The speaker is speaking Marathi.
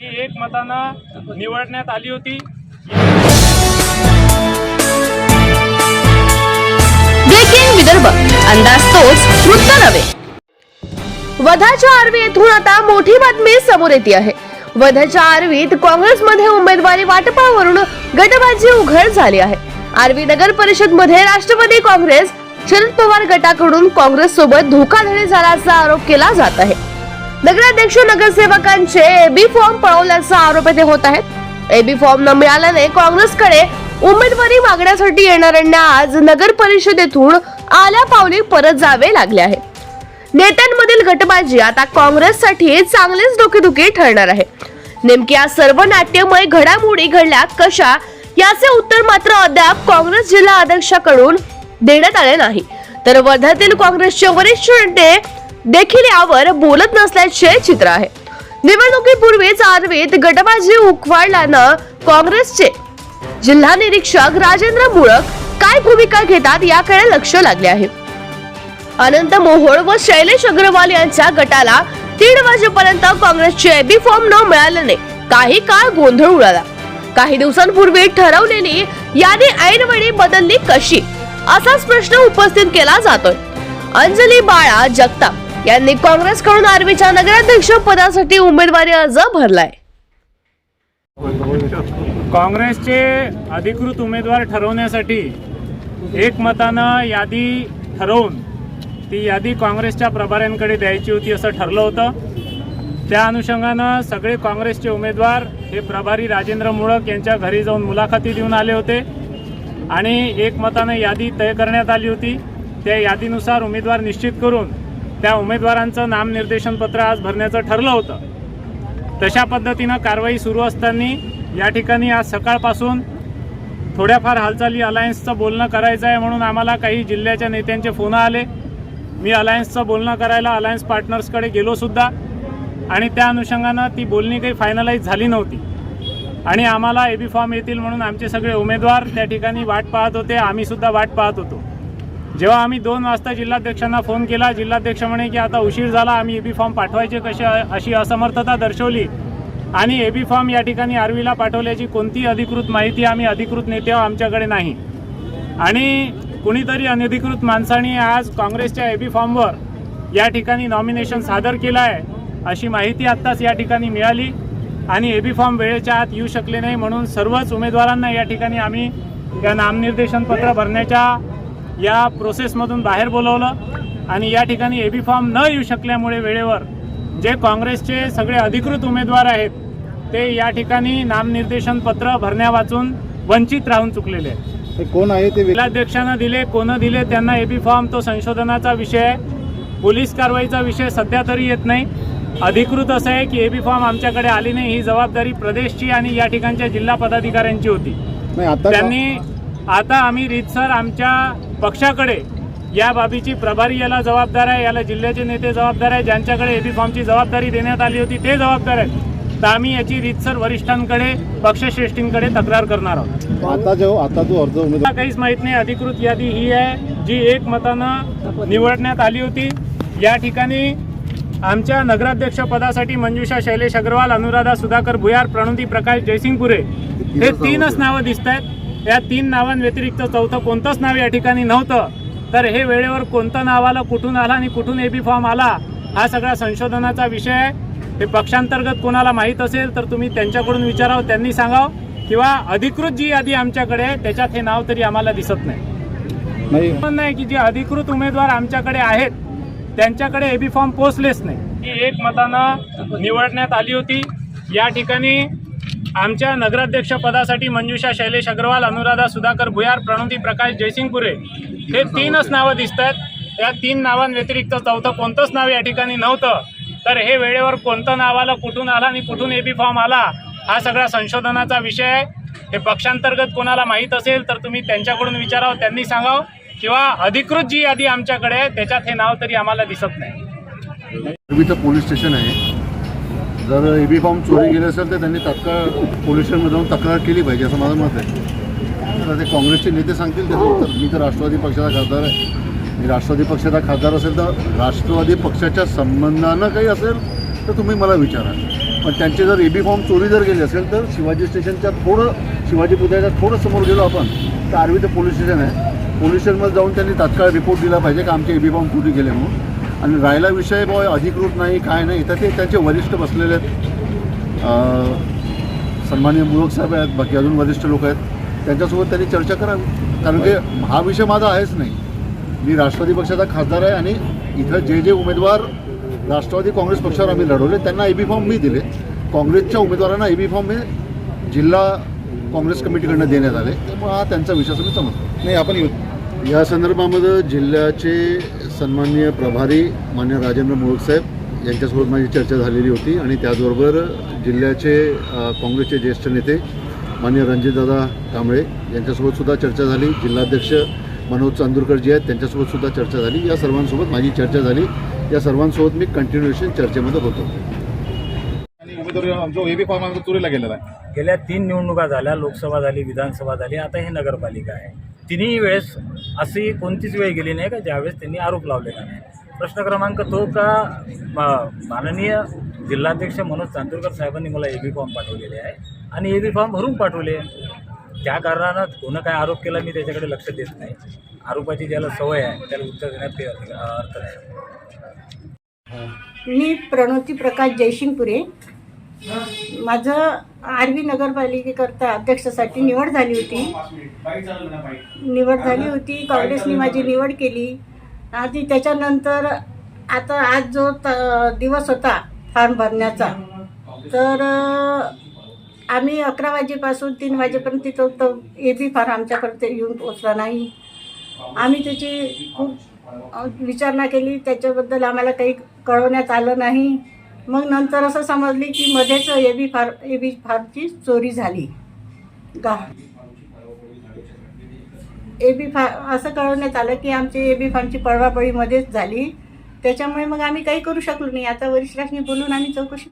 ही एक मतानं निवडण्यात आली होती. ब्रेकिंग विदर्भ. अंदाज तोच वृत्त नव्हे. वधाच्या आर्वीतून येथून आता मोठी बातमी समोर येते आहे. वधाच्या आर्वीत काँग्रेसमध्ये उमेदवारी वाटपावरून गटबाजी उघड झाली आहे. आर्वी नगर परिषदमध्ये राष्ट्रवादी काँग्रेस शरद पवार गटाकडून काँग्रेस सोबत धोकाधडी झाल्याचा आरोप केला जात आहे. नगराध्यक्ष नगरसेवकांचे एबी फॉर्म पळवल्याचा आरोप येथे होत आहेत. एबी फॉर्म न मिळाल्याने काँग्रेसकडे उमेदवारी मागण्यासाठी येणाऱ्यांना आज नगर परिषदेतून आल्या पावली परत जावे लागले आहे नेत्यांमधील गटबाजी आता काँग्रेससाठी चांगलेच डोकेदुखी ठरणार आहे. नेमकी या सर्व नाट्यमय घडामोडी घडल्या कशा याचे उत्तर मात्र अद्याप काँग्रेस जिल्हा अध्यक्षाकडून देण्यात आले नाही. तर वर्ध्यातील काँग्रेसचे वरिष्ठ नेते देखील यावर बोलत नसल्याचे चित्र आहे. निवडणुकीपूर्वीच आर्वीत गटबाजी उखवाडल्यानं काँग्रेसचे जिल्हा निरीक्षक राजेंद्र मुळक काय भूमिका घेतात याकडे लक्ष लागले आहे. अनंत मोहोळ व शैलेश अग्रवाल यांच्या गटाला तीन वाजेपर्यंत काँग्रेसचे एबी फॉर्म न मिळाल्याने काही काळ गोंधळ उडाला. काही दिवसांपूर्वी ठरवलेली यादी ऐनवेळी बदलली कशी? असाच प्रश्न उपस्थित केला जातोय. अंजली बाळा जगताप. यांनी काँग्रेसकडून आर्वीच्या नगराध्यक्ष पदासाठी उमेदवारी अर्ज भरलाय. काँग्रेसचे अधिकृत उमेदवार ठरवण्यासाठी एकमतानं यादी ठरवून ती यादी काँग्रेसच्या प्रभाऱ्यांकडे द्यायची होती असं ठरलं होतं. त्या अनुषंगानं सगळे काँग्रेसचे उमेदवार हे प्रभारी राजेंद्र मुळक यांच्या घरी जाऊन मुलाखती देऊन आले होते आणि एकमतानं यादी तय करण्यात आली होती. त्या यादीनुसार उमेदवार निश्चित करून त्या उमेदवारांचं नामनिर्देशन पत्र आज भरण्याचं ठरलं होतं. तशा पद्धतीनं कारवाई सुरू असताना या ठिकाणी आज सकाळपासून थोड्याफार हालचाली अलायन्सचं बोलणं करायचं आहे म्हणून आम्हाला काही जिल्ह्याच्या नेत्यांचे फोन आले. मी अलायन्सचं बोलणं करायला अलायन्स पार्टनर्सकडे गेलो सुद्धा आणि त्या अनुषंगानं ती बोलणी काही फायनलाईज झाली नव्हती. आणि आम्हाला ए बी फॉर्म येतील म्हणून आमचे सगळे उमेदवार त्या ठिकाणी वाट पाहत होते आम्हीसुद्धा वाट पाहत होतो. जेव्हा आम्ही दोन वाजता जिल्हाध्यक्षांना फोन केला जिल्हाध्यक्ष म्हणे की आता उशीर झाला आम्ही ए बी फॉर्म पाठवायचे कसे अशी असमर्थता दर्शवली. आणि ए बी फॉर्म या ठिकाणी आर्वीला पाठवल्याची कोणती अधिकृत माहिती आम्ही अधिकृत नेते आमच्याकडे नाही. आणि कुणीतरी अनधिकृत माणसाने आज काँग्रेसच्या ए बी फॉर्मवर या ठिकाणी नॉमिनेशन सादर केलं आहे अशी माहिती आत्ताच या ठिकाणी मिळाली. आणि ए बी फॉर्म वेळेच्या आत येऊ शकले नाही म्हणून सर्वच उमेदवारांना या ठिकाणी आम्ही या नामनिर्देशन पत्र भरण्याच्या या प्रोसेसमधून बाहेर बोलवलं आणि या ठिकाणी ए बी फॉर्म न येऊ शकल्यामुळे वेळेवर जे काँग्रेसचे सगळे अधिकृत उमेदवार आहेत ते या ठिकाणी नामनिर्देशन पत्र भरण्या वाचून वंचित राहून चुकलेले कोण आहे ते जिल्हाध्यक्षांना दिले कोण दिले त्यांना एबी फॉर्म तो संशोधनाचा विषय आहे. पोलीस कारवाईचा विषय सध्या तरी येत नाही. अधिकृत असं आहे की एबी फॉर्म आमच्याकडे आली नाही ही जबाबदारी प्रदेशची आणि या ठिकाणच्या जिल्हा पदाधिकाऱ्यांची होती. त्यांनी आता आम्ही रीतसर आमच्या पक्षाकडे या बाबीची प्रभारी याला जबाबदार आहे याला जिल्ह्याचे नेते जबाबदार आहे ज्यांच्याकडे एबी फॉर्मची जबाबदारी देण्यात आली होती ते जबाबदार आहेत. तर आम्ही याची रीतसर वरिष्ठांकडे पक्षश्रेष्ठींकडे तक्रार करणार आहोत. आता जो आता जो अर्ज उमेदवार काहीच माहीत नाही अधिकृत यादी ही आहे जी एक मतानं निवडण्यात आली होती. या ठिकाणी आमच्या नगराध्यक्ष पदासाठी मंजुषा शैलेश अग्रवाल अनुराधा सुधाकर भुयार प्रणोदी प्रकाश जयसिंगपुरे हे तीनच नावं दिसत आहेत या तीन नावांव्यतिरिक्त चौथं कोणतंच नाव या ठिकाणी नव्हतं. तर हे वेळेवर कोणतं नाव आलं कुठून आलं आणि कुठून एबी फॉर्म आला हा सगळा संशोधनाचा विषय आहे. हे पक्षांतर्गत कोणाला माहीत असेल तर तुम्ही त्यांच्याकडून विचारावं त्यांनी सांगावं. किंवा अधिकृत जी यादी आमच्याकडे आहे त्याच्यात हे नाव तरी आम्हाला दिसत नाही. पण नाही की जे अधिकृत उमेदवार आमच्याकडे आहेत त्यांच्याकडे एबी फॉर्म पोचलेच नाही. ही एक मतानं निवडण्यात आली होती. या ठिकाणी आमच्या नगराध्यक्ष पदासाठी मंजुषा शैलेश अग्रवाल अनुराधा सुधाकर भुयार प्रणोदी प्रकाश जयसिंगपुरे हे तीनच नावं दिसत आहेत या तीन नावांव्यतिरिक्त चौथं कोणतंच नाव या ठिकाणी नव्हतं. तर हे वेळेवर कोणतं नाव आलं कुठून आलं आणि कुठून ए बी फॉर्म आला हा सगळा संशोधनाचा विषय आहे. हे पक्षांतर्गत कोणाला माहीत असेल तर तुम्ही त्यांच्याकडून विचारावं त्यांनी सांगावं. किंवा अधिकृत जी यादी आमच्याकडे आहे त्याच्यात हे नाव तरी आम्हाला दिसत नाही. पोलीस स्टेशन आहे. जर ए बी फॉर्म चोरी गेले असेल तर त्यांनी तात्काळ पोलीस स्टेशनमध्ये जाऊन तक्रार केली पाहिजे असं माझं मत आहे. तर ते काँग्रेसचे नेते सांगतील त्याचं उत्तर मी तर राष्ट्रवादी पक्षाचा खासदार आहे. मी राष्ट्रवादी पक्षाचा खासदार असेल तर राष्ट्रवादी पक्षाच्या संबंधानं काही असेल तर तुम्ही मला विचारा. पण त्यांचे जर एबी फॉर्म चोरी जर गेले असेल तर शिवाजी स्टेशनच्या थोडं शिवाजी पुतळ्याच्या थोडं समोर गेलो आपण तर आर्वी ते पोलीस स्टेशन आहे. पोलीस स्टेशनमध्ये जाऊन त्यांनी तात्काळ रिपोर्ट दिला पाहिजे की आमचे एबी फॉर्म चोरी गेले म्हणून. आणि राहिला विषय बॉय अधिकृत नाही काय नाही तर ते त्यांचे वरिष्ठ बसलेले आहेत. सन्मान्य सन्माननीय मुळक साहेब आहेत बाकी अजून वरिष्ठ लोक आहेत. त्यांच्यासोबत त्यांनी चर्चा करावी कारण की हा विषय माझा आहेच नाही. मी राष्ट्रवादी पक्षाचा खासदार आहे आणि इथं जे जे उमेदवार राष्ट्रवादी काँग्रेस पक्षावर आम्ही लढवले त्यांना ए बी फॉर्म मी दिले. काँग्रेसच्या उमेदवारांना ए बी फॉर्म हे जिल्हा काँग्रेस कमिटीकडनं देण्यात आले. त्यामुळे हा त्यांचा विषय मी समजतो. नाही आपण यु- संदर्भामध्ये जिल्ह्याचे सन्माननीय प्रभारी मान्य राजेंद्र मोळक साहेब यांच्यासोबत माझी चर्चा झालेली होती आणि त्याचबरोबर जिल्ह्याचे काँग्रेसचे ज्येष्ठ नेते मान्य रणजितदादा कांबळे यांच्यासोबत सुद्धा चर्चा झाली. जिल्हाध्यक्ष मनोज चांदूरकर जे आहेत त्यांच्यासोबत सुद्धा चर्चा झाली. या सर्वांसोबत माझी चर्चा झाली. या सर्वांसोबत मी कंटिन्युएशन चर्चेमध्ये होतो आणि उमेदवारी जो एबी फॉर्म आमचा चोरीला गेलेला आहे. गेल्या तीन निवडणुका झाल्या लोकसभा झाली विधानसभा झाली आता ही नगरपालिका आहे. तिन्ही वेळेस अशी कोणतीच वेळ गेली नाही का ज्यावेळेस त्यांनी आरोप लावलेला नाही. प्रश्न क्रमांक तो का माननीय जिल्हाध्यक्ष मनोज चांदूरकर साहेबांनी मला ए बी फॉर्म पाठवलेले आहे आणि ए बी फॉर्म भरून पाठवले. त्या कारणानं कोणं काय आरोप केला मी त्याच्याकडे लक्ष देत नाही. आरोपाची ज्याला सवय आहे त्याला उत्तर देण्यात अर्थ अर्थ नाही. मी प्रणोती प्रकाश जयसिंगपुरे. माझं आरवी नगरपालिकेकरता अध्यक्षासाठी निवड झाली होती. निवड झाली होती. काँग्रेसने माझी निवड केली. आणि त्याच्यानंतर आता आज जो त- दिवस होता फॉर्म भरण्याचा तर आम्ही अकरा वाजेपासून तीन वाजेपर्यंत तिथं तो ए बी फार आमच्याकडे येऊन पोचला नाही. आम्ही त्याची खूप विचारणा केली. त्याच्याबद्दल आम्हाला काही कळवण्यात आलं नाही. मग नंतर असं समजले की मध्येच ए बी फार ए बी फार्मची चोरी झाली. गा ए बी फार असं कळवण्यात आलं की आमची ए बी फार्मची पळवापळी मध्येच झाली. त्याच्यामुळे मग आम्ही काही करू शकलो नाही. आता वरिष्ठांनी बोलून आम्ही चौकशी